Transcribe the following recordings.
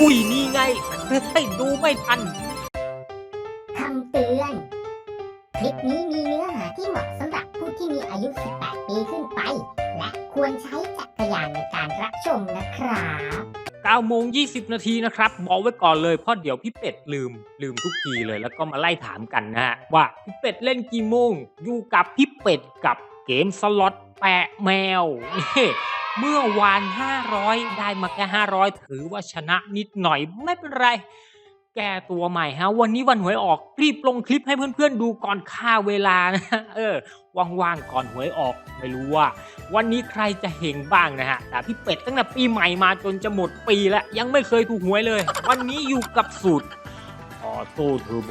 อุ้ยนี่ไงเฮ้ยดูไม่ทัน คำเตือน คลิปนี้มีเนื้อหาที่เหมาะสำหรับผู้ที่มีอายุ 18 ปีขึ้นไป และควรใช้จักรยานในการรับชมนะครับ9โมง 20 นาทีนะครับบอกไว้ก่อนเลยเพราะเดี๋ยวพี่เป็ดลืมลืมทุกทีเลย แล้วก็มาไล่ถามกันนะฮะ ว่าพี่เป็ดเล่นกี่โมง อยู่กับพี่เป็ดกับเกมสล็อตแปะแมวนี่ เมื่อวาน 500 ได้มาแค่500 ถือว่าชนะนิดหน่อยไม่เป็นไร แก้ตัวใหม่ฮะ วันนี้วันหวยออกรีบลงคลิปให้เพื่อนๆดูก่อนค่าเวลานะเออว่างๆก่อนหวยออกไม่รู้ว่า วันนี้ใครจะเฮงบ้างนะฮะแต่พี่เป็ดตั้งแต่ปีใหม่มาจนจะหมดปีแล้วยังไม่เคยถูกหวยเลย วันนี้อยู่กับสูตรออโต้เทอร์โบ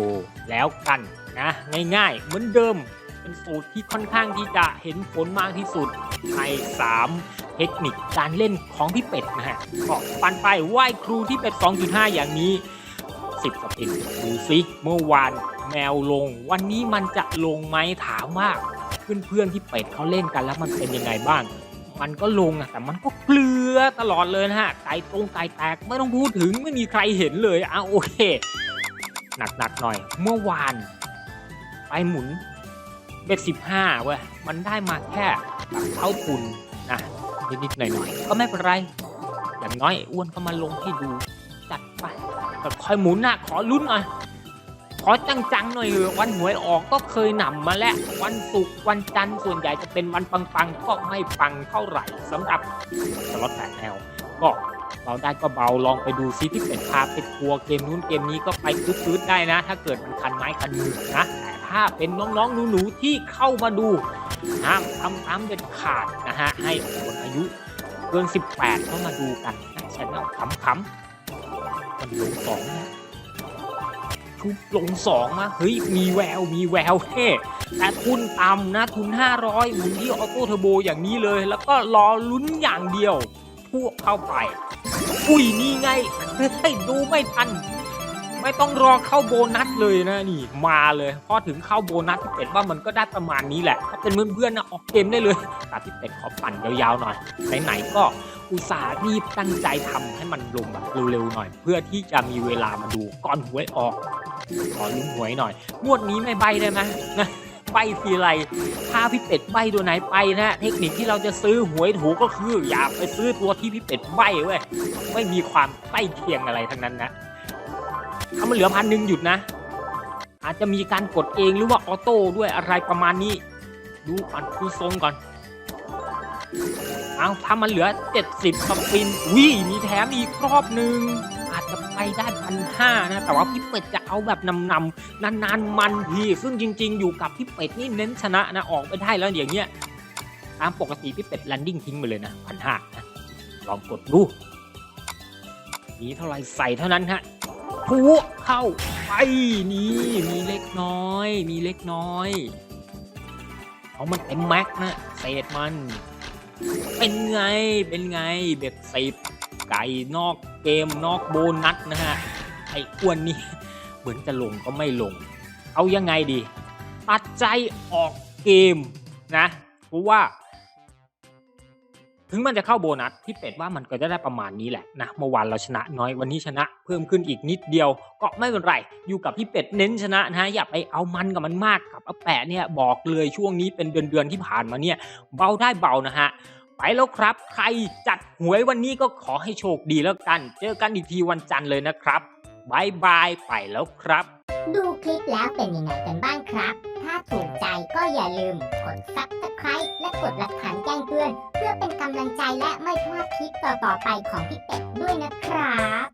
แล้วกันนะง่ายๆ เหมือนเดิมเป็นสูตรที่ค่อนข้างที่จะเห็นผลมากที่สุดใน3 เทคนิคการเล่นของพี่เป็ดนะฮะก็ปันไปไหว้ครูที่เป็ด 2.5 อย่างนี้ 10สปินดูซิเมื่อวานแมวลง วันนี้มันจะลงไหมถามว่าเพื่อนๆที่เป็ดเขาเล่นกันแล้วมันเป็นยังไงบ้าง มันก็ลงอะแต่มันก็เกลือตลอดเลยนะฮะไก่ตรงไก่แตกไม่ต้องพูดถึงไม่มีใครเห็นเลยอะโอเคหนักๆหน่อย เมื่อวานไปหมุนเบ็ดสิบห้าเว้ยมันได้มาแค่เท่าทุนนะ นิดๆหน่อยๆก็ไม่เป็นไร อย่างน้อยอ้วนก็มาลงให้ดู จัดไปแต่คอยหมุนนะขอลุ้นหน่อย ขอจังๆหน่อยเถอะวันหวยออกก็เคยหนำมาแล้ว วันศุกร์วันจันทร์ส่วนใหญ่จะเป็นวันปังๆ ก็ไม่ปังเท่าไหร่สำหรับสล็อตแปดแนวก็เบาได้ก็เบาลองไปดูซิที่เป็ดพาไปทัวร์เกมนู้นเกมนี้ก็ไปซื้อๆได้นะ ถ้าเกิดมันคันไม้คันมือนะแต่ถ้าเป็นน้องๆหนูๆที่เข้ามาดู ห้ามทำตามเด็ดขาดนะฮะให้คนอายุเกิน 18 เข้ามาดูกันนะแชนแนลขำๆมันลงสองนะทุบลงสองมาเฮ้ยมีแววมีแววเฮ้แต่ทุนต่ำนะทุน 500หมุนที่ออโต้เทอร์โบอย่างนี้เลย แล้วก็รอลุ้นอย่างเดียว พวกเข้าไป อุ้ยนี่ไงเฮ้ยดูไม่ทัน ไม่ต้องรอเข้าโบนัสเลยนะนี่มาเลย พอถึงเข้าโบนัสพี่เป็ดว่ามันก็ได้ประมาณนี้แหละ ถ้าเป็นเพื่อนๆนะออกเกมได้เลยแต่พี่เป็ดขอปั่นยาวๆหน่อยไหนๆก็อุตส่าห์รีบตั้งใจทำให้มันลงแบบเร็วๆหน่อย เพื่อที่จะมีเวลามาดูก่อนหวยออกขอลุ้นหวยหน่อยงวดนี้ไม่ใบได้ไหมนะใบทีไรถ้าพี่เป็ดใบตัวไหนไปนะเทคนิคที่เราจะซื้อหวยถูกก็คือ อย่าไปซื้อตัวที่พี่เป็ดใบเว้ยไม่มีความใกล้เคียงอะไรทั้งนั้นนะ ถ้ามันเหลือพันหนึ่งหยุดนะ อาจจะมีการกดเองหรือว่าออโต้ด้วยอะไรประมาณนี้ ดูก่อนดูทรงก่อน เอาถ้ามันเหลือ 70สปินวิมีแถมอีกรอบหนึ่งอาจจะไปได้พันห้านะ แต่ว่าพี่เป็ดจะเอาแบบนำนำๆนานๆมันทีซึ่งจริง ๆ อยู่กับพี่เป็ดนี่เน้นชนะนะออกไปได้แล้วอย่างเงี้ยตามปกติพี่เป็ดแลนดิ้งทิ้งไปเลยนะพันห้านะลองกดดูมีเท่าไรใส่เท่านั้นฮะ พุเข้าไปนี่มีเล็กน้อย มีเล็กน้อยเอามันเต็มแม็กนะเศษมัน เป็นไงเป็นไงเบ็ดสิบไก่นอกเกมนอกโบนัสนะฮะไอ้อ้วนนี่เหมือนจะลงก็ไม่ลง เอายังไงดี ตัดใจออกเกมนะเพราะว่า ถึงมันจะเข้าโบนัสพี่เป็ดว่ามันก็จะได้ประมาณนี้แหละนะเมื่อวานเราชนะน้อยวันนี้ชนะ เพิ่มขึ้นอีกนิดเดียว ก็ไม่เป็นไรอยู่กับพี่เป็ดเน้นชนะนะฮะอย่าไปเอามันกับมันมากกับอาแปะเนี่ยบอกเลยช่วงนี้เป็นเดือนๆที่ผ่านมาเนี่ยเบาได้เบานะฮะไปแล้วครับ ใครจัดหวยวันนี้ก็ขอให้โชคดีแล้วกัน เจอกันอีกทีวันจันทร์เลยนะครับบายบายไปแล้วครับ ดูคลิปแล้วเป็นยังไงกันบ้างครับ ถูกใจก็อย่าลืมกด subscribe และกดหลักฐานแจ้งเตือน เพื่อเป็นกำลังใจและไม่พลาดคลิปต่อๆไปของพี่เป็ดด้วยนะครับ